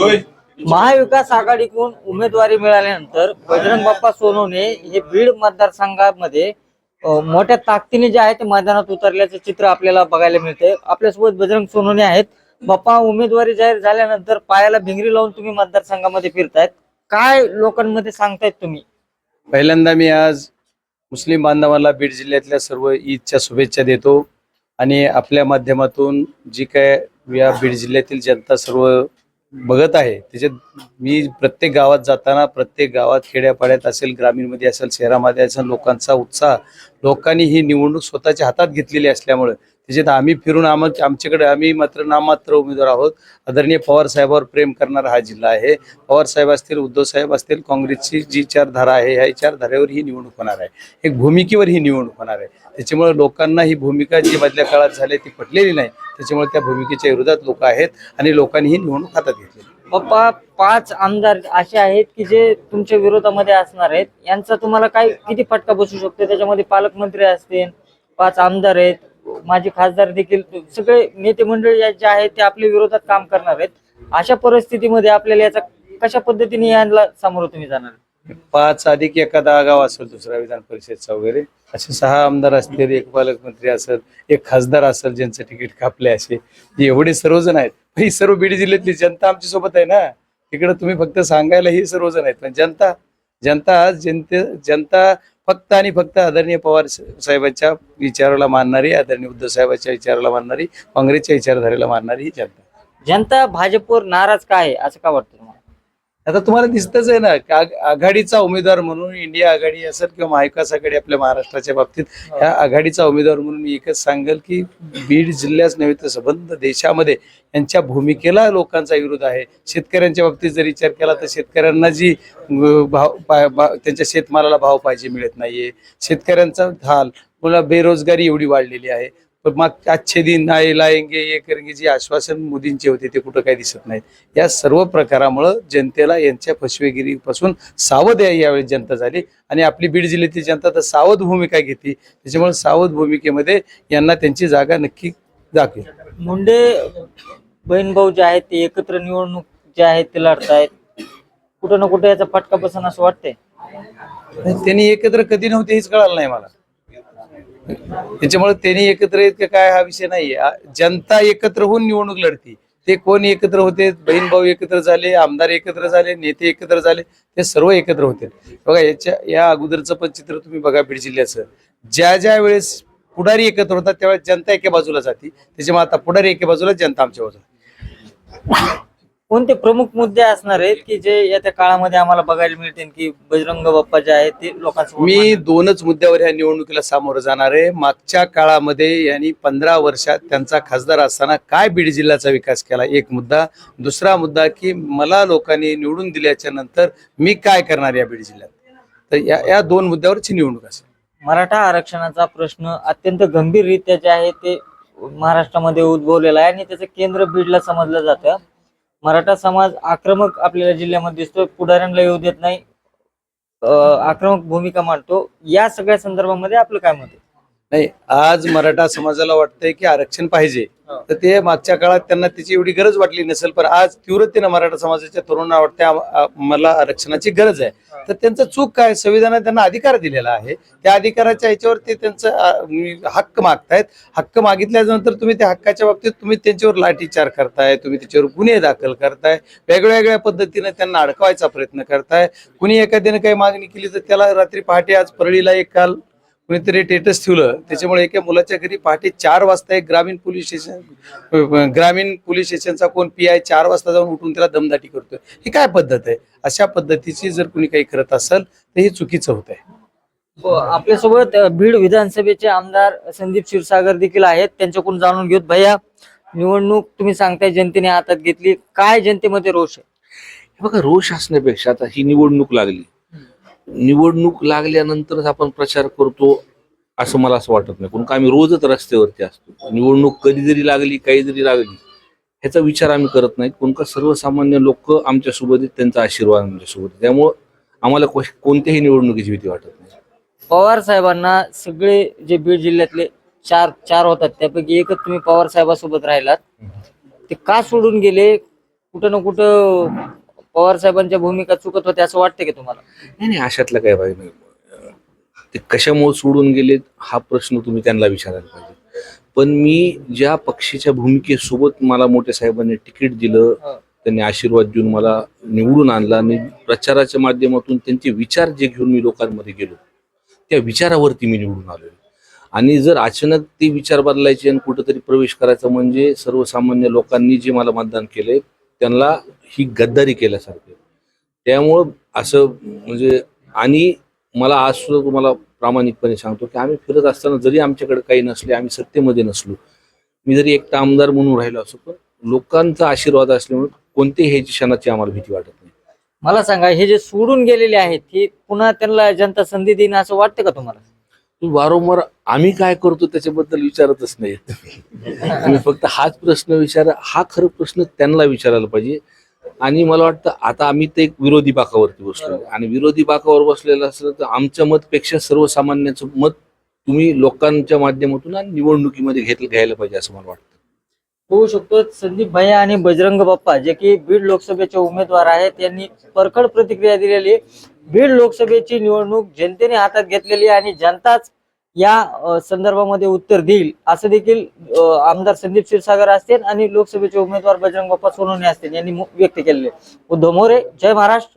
महाविकास आघाडीकडून उमेदवारी मिळाल्यानंतर बजरंग बाप्पा सोनवणे हे बीड मतदारसंघामध्ये मोठ्या ताकदीने जे आहे ते मैदानात उतरल्याचं चित्र आपल्याला बघायला मिळतंय. आपल्यासोबत बजरंग सोनवणे आहेत. बाप्पा उमेदवारी जाहीर झाल्यानंतर पायाला भिंगरी लावून तुम्ही मतदारसंघामध्ये फिरतायत. काय लोकांमध्ये सांगतायत तुम्ही? पहिल्यांदा मी आज मुस्लिम बांधवांना बीड जिल्ह्यातल्या सर्व ईदच्या शुभेच्छा देतो आणि आपल्या माध्यमातून जी काय या बीड जिल्ह्यातील जनता सर्व बघत आहे. त्याच्यात मी प्रत्येक गावात जाताना प्रत्येक गावात खेड्यापाड्यात असेल ग्रामीणमध्ये असेल शहरामध्ये असेल लोकांचा उत्साह लोकांनी ही निवडणूक स्वतःच्या हातात घेतलेली असल्यामुळं त्याच्यात आम्ही फिरून आम आमच्याकडे आम्ही मात्र नाममात्र उमेदवार आहोत. आदरणीय पवार साहेबावर प्रेम करणारा हा जिल्हा आहे. पवार साहेब असतील उद्धव साहेब असतील काँग्रेसची जी चार धारा आहे ह्या चारधारेवर ही निवडणूक होणार आहे. एक भूमिकेवर ही निवडणूक होणार आहे. त्याच्यामुळे लोकांना ही भूमिका जी मधल्या काळात झाली ती पटलेली नाही. त्याच्यामुळे त्या भूमिकेच्या विरोधात लोक आहेत आणि लोकांनी ही निवडणूक हातात घेतली बाप्पा पाच आमदार असे आहेत की जे तुमच्या विरोधामध्ये असणार आहेत. यांचा तुम्हाला काय किती फटका बसू शकतो? त्याच्यामध्ये पालकमंत्री असतील पाच आमदार आहेत माझे खासदार देखील सगळे नेते मंडळ जे आहेत ते आपल्या विरोधात काम करणार आहेत. अशा परिस्थितीमध्ये आपल्याला याचा कशा पद्धतीने यांना सामोरं तुम्ही जाणार? पाच अधिक एखादा गाव असेल दुसरा विधान परिषदचा वगैरे असे सहा आमदार असतील एक पालकमंत्री असेल एक खासदार असेल ज्यांचं तिकीट कापले असे. एवढे सर्वजण आहेत. ही सर्व बीड जिल्ह्यातली जनता आमच्यासोबत आहे ना? तिकडे तुम्ही फक्त सांगायला ही सर्वजण आहेत. पण जनता जनता आज जनते जनता फक्त आणि फक्त आदरणीय पवार साहेबांच्या विचाराला मानणारी आदरणीय उद्धव साहेबांच्या विचाराला मानणारी काँग्रेसच्या विचारधारेला मानणारी ही जनता. जनता भाजपवर नाराज काय आहे? असं का वाटतं आता तुम्हाला दिसतच आहे ना आघाडीचा उमेदवार म्हणून इंडिया आघाडी असेल किंवा महाविकास आघाडी आपल्या महाराष्ट्राच्या बाबतीत ह्या आघाडीचा उमेदवार म्हणून मी एकच सांगेल की बीड जिल्ह्याच नव्हे तर संबंध देशामध्ये यांच्या भूमिकेला लोकांचा विरोध आहे. शेतकऱ्यांच्या बाबतीत जर विचार केला तर शेतकऱ्यांना जी भाव त्यांच्या शेतमालाला भाव पाहिजे मिळत नाहीये. शेतकऱ्यांचा हाल पुन्हा बेरोजगारी एवढी वाढलेली आहे. पण मग अच्छे दिन नाही लाएंगे ये करेंगे जे आश्वासन मोदींचे होते ते कुठं काही दिसत नाहीत. या सर्व प्रकारामुळं जनतेला यांच्या फसवेगिरीपासून सावध या- यावेळी जनता झाली. आणि आपली बीड जिल्ह्यातील जनता तर सावध भूमिका घेतली त्याच्यामुळे सावध भूमिकेमध्ये यांना त्यांची जागा नक्की दाखवेल मुंडे बहीण भाऊ जे आहेत ते एकत्र निवडणूक जे आहेत ते लढतायत. कुठं ना कुठं याचा फटका बसन असं वाटतंय. त्यांनी एकत्र कधी नव्हते हेच कळालं नाही मला. त्याच्यामुळे त्यांनी एकत्र येत काय हा विषय नाहीये. जनता एकत्र होऊन निवडणूक लढती. ते कोण एकत्र होते? बहीण भाऊ एकत्र झाले आमदार एकत्र झाले नेते एकत्र झाले ते सर्व एकत्र होते. बघा याच्या या अगोदरचं पण चित्र तुम्ही बघा बीड जिल्ह्याचं. ज्या ज्या वेळेस पुढारी एकत्र होतात त्यावेळेस जनता एके बाजूला जाते. त्याच्यामुळे आता पुढारी एके बाजूला जनता आमच्या बाजूला. कोणते प्रमुख मुद्दे असणार आहेत की जे येत्या काळामध्ये आम्हाला बघायला मिळतील की बजरंग बाप्पा जे आहेत ते लोकांसमोर मी दोनच मुद्द्यावर ह्या निवडणुकीला सामोरं जाणार आहे. मागच्या काळामध्ये यांनी पंधरा वर्षात त्यांचा खासदार असताना काय बीड जिल्ह्याचा विकास केला? एक मुद्दा. दुसरा मुद्दा की मला लोकांनी निवडून दिल्याच्या नंतर मी काय करणार या बीड जिल्ह्यात? तर या या दोन मुद्द्यावरची निवडणूक असेल. मराठा आरक्षणाचा प्रश्न अत्यंत गंभीररित्या जे आहे ते महाराष्ट्रामध्ये उद्भवलेला आहे आणि त्याचं केंद्र बीडला समजलं जातं. मराठा समाज आक्रमक आपल्याला जिल्ह्यामध्ये दिसतोय पुढाऱ्यांना येऊ देत नाही. आक्रमक भूमिका मांडतो. या सगळ्या संदर्भामध्ये आपलं काय मत आहे? नाही आज मराठा समाजाला वाटतंय की आरक्षण पाहिजे. तर ते मागच्या काळात त्यांना त्याची एवढी गरज वाटली नसेल पण आज तीव्रतेनं मराठा समाजाच्या तरुणांना वाटते मला आरक्षणाची गरज आहे. तर त्यांचं चूक काय? संविधानात त्यांना अधिकार दिलेला आहे. त्या अधिकाराच्या ह्याच्यावर ते त्यांचं हक्क मागतायत. हक्क मागितल्यानंतर तुम्ही त्या हक्काच्या बाबतीत तुम्ही त्यांच्यावर लाठीचार करताय तुम्ही त्याच्यावर गुन्हे दाखल करताय वेगवेगळ्या पद्धतीने त्यांना अडकवायचा प्रयत्न करताय. कुणी एखाद्याने काही मागणी केली तर त्याला रात्री पहाटे आज परळीला एक काल कुणीतरी टेटस ठेवलं. त्याच्यामुळे एका मुलाच्या घरी पहाटे चार वाजता एक ग्रामीण पोलीस स्टेशन ग्रामीण पोलीस स्टेशनचा कोण पी आय चार वाजता जाऊन उठून त्याला दमदाटी करतोय. ही काय पद्धत आहे? अशा पद्धतीची जर कुणी काही करत असेल तर हे चुकीचं होत आहे. ब- आपल्यासोबत बीड विधानसभेचे आमदार संदीप क्षीरसागर देखील आहेत. त्यांच्याकडून जाणून घेऊत. भैया निवडणूक तुम्ही सांगताय जनतेने हातात घेतली. काय जनतेमध्ये रोष आहे? हे बघा रोष असण्यापेक्षा आता ही निवडणूक लागली. निवडणूक लागल्यानंतरच आपण प्रचार करतो असं मला असं वाटत नाही. कारण का आम्ही रोजच रस्त्यावरती असतो. निवडणूक कधी जरी लागली काही जरी लागली ह्याचा विचार आम्ही करत नाही कोण का सर्वसामान्य लोक आमच्यासोबत त्यांचा आशीर्वाद आमच्यासोबत. त्यामुळं आम्हाला कोणत्याही निवडणुकीची भीती वाटत नाही. पवार साहेबांना सगळे जे बीड जिल्ह्यातले चार चार होतात त्यापैकी एकच तुम्ही पवार साहेबासोबत राहिलात. ते का सोडून गेले? कुठं ना कुठं पवार साहेबांच्या भूमिका चुकत होत्या असं वाटतं की तुम्हाला? नाही नाही अशातलं काय पाहिजे नाही. ते कशामुळे सोडून गेलेत हा प्रश्न तुम्ही त्यांना विचारायला पाहिजे. पण मी ज्या पक्षाच्या भूमिकेसोबत मला मोठ्या साहेबांनी तिकीट दिलं. त्यांनी आशीर्वाद देऊन मला निवडून आणला. आणि प्रचाराच्या माध्यमातून त्यांचे विचार जे घेऊन मी लोकांमध्ये गेलो त्या विचारावरती मी निवडून आलोय आणि जर अचानक ते विचार बदलायचे आणि कुठंतरी प्रवेश करायचा म्हणजे सर्वसामान्य लोकांनी जे मला मतदान केलंय त्यांना ही गद्दारी केल्यासारखी त्यामुळं असं म्हणजे आणि मला आज सुद्धा तुम्हाला प्रामाणिकपणे सांगतो की आम्ही फिरत असताना जरी आमच्याकडे काही नसले आम्ही सत्तेमध्ये नसलो मी जरी एकटा आमदार म्हणून राहिलो असो पण लोकांचा आशीर्वाद असल्यामुळे कोणत्याही ह्याची क्षणाची आम्हाला भीती वाटत नाही. मला सांगा हे जे सोडून गेलेले आहेत हे पुन्हा त्यांना जनता संधी देईन असं वाटतं का तुम्हाला? वारंवार आम्ही काय करतो त्याच्याबद्दल विचारतच नाही. तुम्ही फक्त हाच प्रश्न विचारा हा खरं प्रश्न त्यांना विचारायला पाहिजे. आणि मला वाटतं आता आम्ही ते एक विरोधी बाकावरती बसलो. आणि विरोधी बाकावर बसलेलं असलं तर आमच्या मतपेक्षा सर्वसामान्याचं मत तुम्ही लोकांच्या माध्यमातून आणि निवडणुकीमध्ये घेत घ्यायला पाहिजे असं मला वाटतं. होऊ शकतो. संदीप भैया आणि बजरंग बाप्पा जे की बीड लोकसभेचे उमेदवार आहेत यांनी परखड प्रतिक्रिया दिलेली आहे. बीड लोकसभेची निवडणूक जनतेने हातात घेतलेली आहे आणि जनताच या संदर्भामध्ये उत्तर देईल. असं देखील आमदार संदीप क्षीरसागर असतील आणि लोकसभेचे उमेदवार बजरंग बाप्पा सोनवणे असतील यांनी व्यक्त केलेले उद्धव मोरे जय महाराष्ट्र.